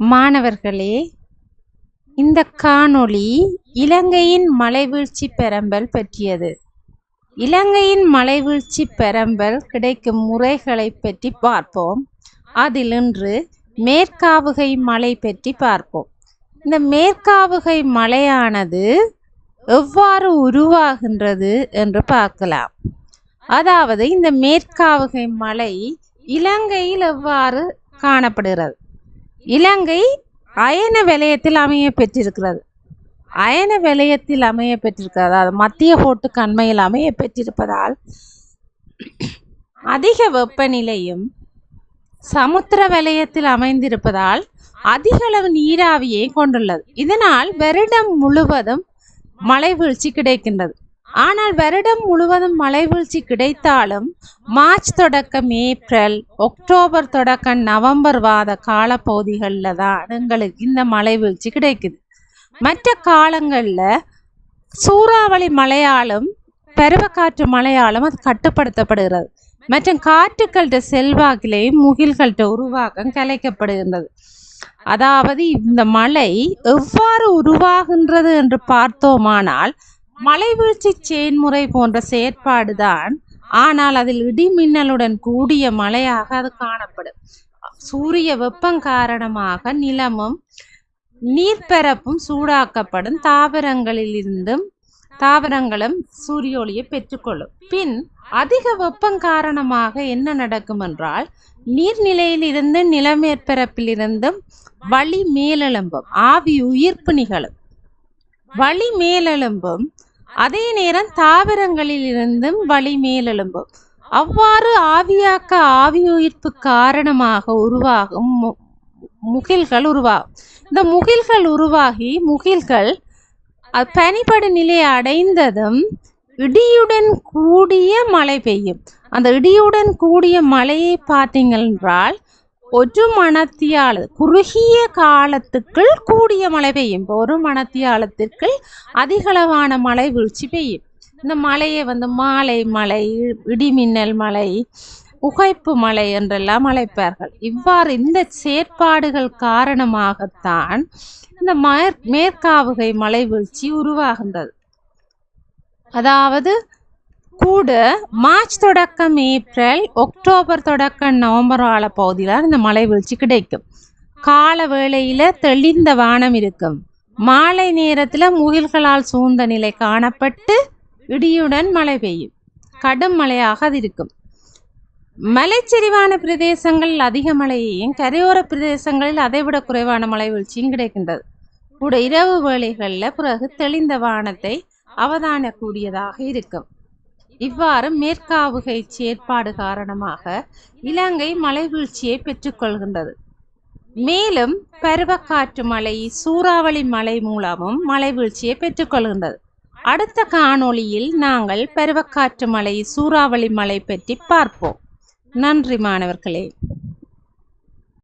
மாணவர்களே இந்த காணொளி இலங்கையின் மலைவீழ்ச்சி பெரம்பல் பற்றியது. இலங்கையின் மலைவீழ்ச்சி பெரம்பல் கிடைக்கும் முறைகளை பற்றி பார்ப்போம். அதில் இன்று மேற்காவுகை மலை பற்றி பார்ப்போம். இந்த மேற்காவுகை மலையானது எவ்வாறு உருவாகின்றது என்று பார்க்கலாம். அதாவது இந்த மேற்காவுகை மலை இலங்கையில் எவ்வாறு காணப்படுகிறது? இலங்கை அயன வலயத்தில் அமைய பெற்றிருக்கிறது. அயன வலயத்தில் அமைய பெற்றிருக்கிறது. அதாவது மத்திய கோட்டு கண்மையில் அமைய பெற்றிருப்பதால் அதிக வெப்பநிலையும் சமுத்திர வலயத்தில் அமைந்திருப்பதால் அதிக அளவு நீராவியை கொண்டுள்ளது. இதனால் வருடம் முழுவதும் மழை வீழ்ச்சி கிடைக்கின்றது. ஆனால் வருடம் முழுவதும் மலைவீழ்ச்சி கிடைத்தாலும் மார்ச் தொடக்கம் ஏப்ரல் அக்டோபர் தொடக்கம் நவம்பர் வாத காலப்பகுதிகளில் தான் எங்களுக்கு இந்த மலைவீழ்ச்சி கிடைக்குது. மற்ற காலங்களில் சூறாவளி மழையாலும் பருவக்காற்று மழையாலும் அது கட்டுப்படுத்தப்படுகிறது. மற்றும் காற்றுக்கள்கிட்ட செல்வாக்கிலேயும் முகில்கள்கிட்ட உருவாக்கம் கலைக்கப்படுகின்றது. அதாவது இந்த மழை எவ்வாறு உருவாகின்றது என்று பார்த்தோமானால் மலைவீழ்ச்சி செயன்முறை போன்ற செயற்பாடுதான். ஆனால் அதில் இடி மின்னலுடன் கூடிய மழையாக அது காணப்படும். சூரிய வெப்பம் காரணமாக நிலமும் நீர்ப்பரப்பும் சூடாக்கப்படும். தாவரங்களில் இருந்தும் தாவரங்களும் சூரிய ஒளியை பெற்றுக்கொள்ளும். பின் அதிக வெப்பம் காரணமாக என்ன நடக்கும் என்றால் நீர்நிலையில் இருந்து நிலமேற்பரப்பில் இருந்தும் வழி மேலெழும்பும். ஆவி உயிர்ப்பு நிகழும். வழி மேலெழும்பும். அதே நேரம் தாவரங்களில் இருந்தும் வழி மேலெழும்பும். அவ்வாறு ஆவியாக்க ஆவி உயிர்ப்பு காரணமாக உருவாகும் மு- முகில்கள் உருவாகும். இந்த முகில்கள் உருவாகி முகில்கள் பனிப்படு நிலையை அடைந்ததும் இடியுடன் கூடிய மழை பெய்யும். அந்த இடியுடன் கூடிய மழையை பார்த்தீங்கள் ஒரு மணத்தியால குறுகிய காலத்துக்குள் கூடிய மழை பெய்யும் இப்போ ஒரு மணத்தியாலத்திற்குள் அதிகளவான மழை வீழ்ச்சி பெய்யும் இந்த மழையை வந்து மாலை மழை இடிமின்னல் மழை உகைப்பு மலை என்றெல்லாம் அழைப்பார்கள் இவ்வாறு இந்த செயற்பாடுகள் காரணமாகத்தான் இந்த மேற் மேற்காவுகை மலை வீழ்ச்சி உருவாகின்றது அதாவது கூட மார்ச் தொடக்கம் ஏப்ரல் ஒக்டோபர் தொடக்கம் நவம்பர் கால பகுதியில் இந்த மலை வீழ்ச்சி கிடைக்கும். கால வேளையில தெளிந்த வானம் இருக்கும். மாலை நேரத்தில் முகில்களால் சூழ்ந்த நிலை காணப்பட்டு இடியுடன் மழை பெய்யும். கடும் மழையாக அது இருக்கும். மலைச்சரிவான பிரதேசங்களில் அதிக மழையையும் கரையோர பிரதேசங்களில் அதைவிட குறைவான மழை வீழ்ச்சியும் கிடைக்கின்றது. கூட இரவு வேளைகளில் பிறகு தெளிந்த வானத்தை அவதானக்கூடியதாக இருக்கும். இவ்வாறு மேற்காவுகை செயற்பாடு காரணமாக இலங்கை மலை வீழ்ச்சியை பெற்றுக்கொள்கின்றது. மேலும் பருவக்காற்று மழை சூறாவளி மழை மூலமும் மழை வீழ்ச்சியை பெற்றுக்கொள்கின்றது. அடுத்த காணொளியில் நாங்கள் பருவக்காற்று மழை சூறாவளி மழை பற்றி பார்ப்போம். நன்றி மாணவர்களே.